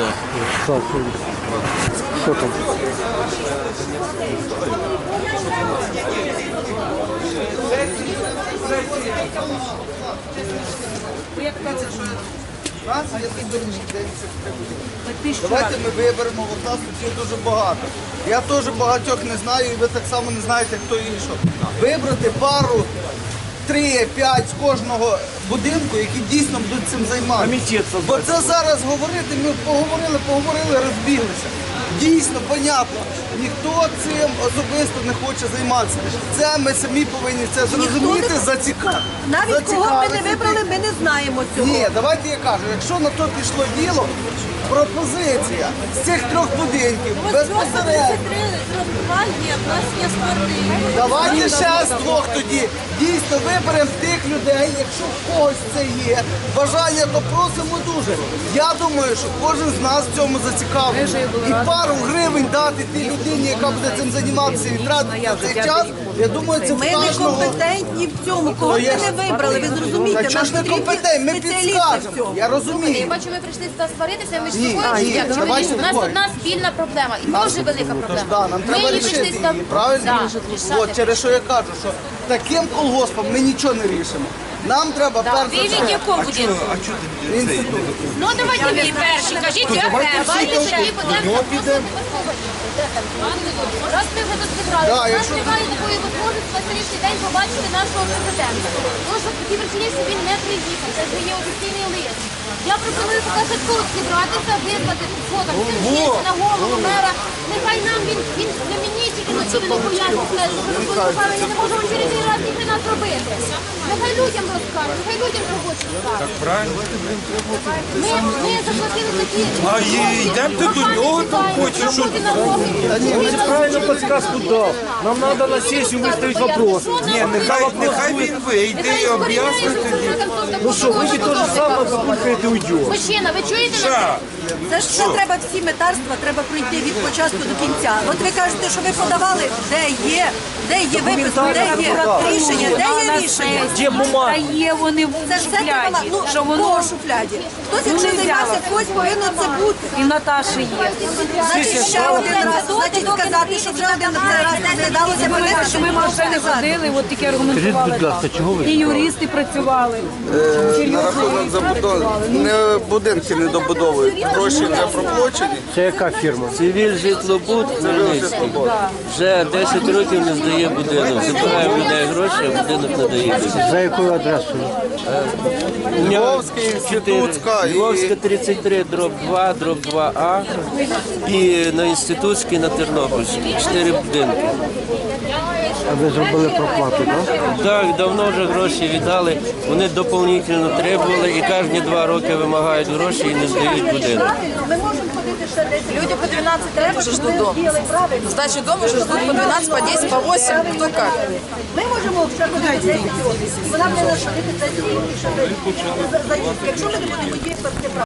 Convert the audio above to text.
Так. Так, що там? Давайте ми виберемо, от нас тут є дуже багато. Я теж багатьох не знаю, і ви так само не знаєте, хто і що. Вибрати пару, три, п'ять з кожного будинку, які дійсно будуть цим займатися. Бо це зараз говорити, ми поговорили, поговорили, розбіглися. Дійсно, понятно, ніхто цим особисто не хоче займатися. Це ми самі повинні це зрозуміти, зацікавити. Навіть кого ми не вибрали, ми не знаємо цього. Ні, давайте я кажу, якщо на то пішло діло, пропозиція з цих трьох будинків безпосередньо. є, в нас є спортивні. Давайте ще з двох тоді. Дійсно виберемо тих людей, якщо в когось це є. Бажання, то просимо дуже. Я думаю, що кожен з нас в цьому зацікавлений. І пару гривень дати тій людині, яка буде цим займатися і тратити цей час. Я думаю, це в Ми не кожного. компетентні в цьому. Кого ми є- не вибрали, ви зрозумієте. Та чого ж не компетентні? Ми спеціалісти в підскажемо. цьому. Я Я розумію. бачу, ви прийшли сюди сваритися, ми ж Ні, чи як? Давайте ні? У нас одна спільна проблема, і дуже велика проблема. Да, нам Ми треба її рішити прийшли її, правильно? Да, От через що я кажу, що таким колгоспом ми нічого не рішимо. Нам треба Да. перш Ви за від якого будинку? інститут. Ну давайте ви перші, кажіть, я перші. Давайте тоді будемо Раз ми вже тут зібрали, Да, у нас якщо- немає такої можливості на сьогоднішній день побачити нашого президента. Тому що тій що він не приїхав, це вже є офіційний лист. Я пропоную поки що тут зібратися, визвати фото, всім на голову мера. Нехай нам він, він не мені тільки ночі не бояться, що правильно, не можемо через раз ніхто нас робити. Нехай людям розкажуть, нехай людям робочі скажуть. Так правильно. Ми, ми заплатили такі. А і йдемте до нього, там хоче, що- Ти правильно подсказку дав. Нам треба на сесію виставити вопрос. Ні, нехай, нехай він вийде і об'яснить тоді. Ну що, ви то же саме заслухаєте уйдете. Мужчина, ви чуєте? Ша, Це ж все треба всі метарства, треба пройти від початку до кінця. От ви кажете, що ви подавали, де є, де є виписано, де є рішення, де є рішення. Де бумага? Та є вони в Це ж все треба, ну, що воно в шуфляді. Хтось, Ну, якщо займався, взяла. когось повинно це бути. і в Наташі є. Значить, ще один раз, значить, сказати, що вже один раз розглядалося, Ми, повинно, що ми машини ходили, от таке аргументували. Скажіть, будь ласка, чого ви І юристи працювали. На рахунок забудови не будинки не добудовують, гроші не проплачені. Це яка фірма? Цивіль житлобуд Хмельницький вже 10 років не здає будинок. Забирає в людей гроші, а будинок не дає. За якою адресою? Львовська, інститутська і Львовська 33, дроб 2, дроб 2А і на інститутській на Тернопільській. Чотири будинки. А ви зробили проплату, так? Так, давно вже гроші віддали. Вони доповнительно требували і кожні два роки вимагають гроші і не здають будинок. Ми можемо ходити ще десь. Люди по 12 лет уже ждут дом. Сдачу дома уже ждут по 12, по 10, по 8, кто как. Ми можемо ще ходити 10 років. Вона буде ходити 10 років. Якщо ми не будемо діяти,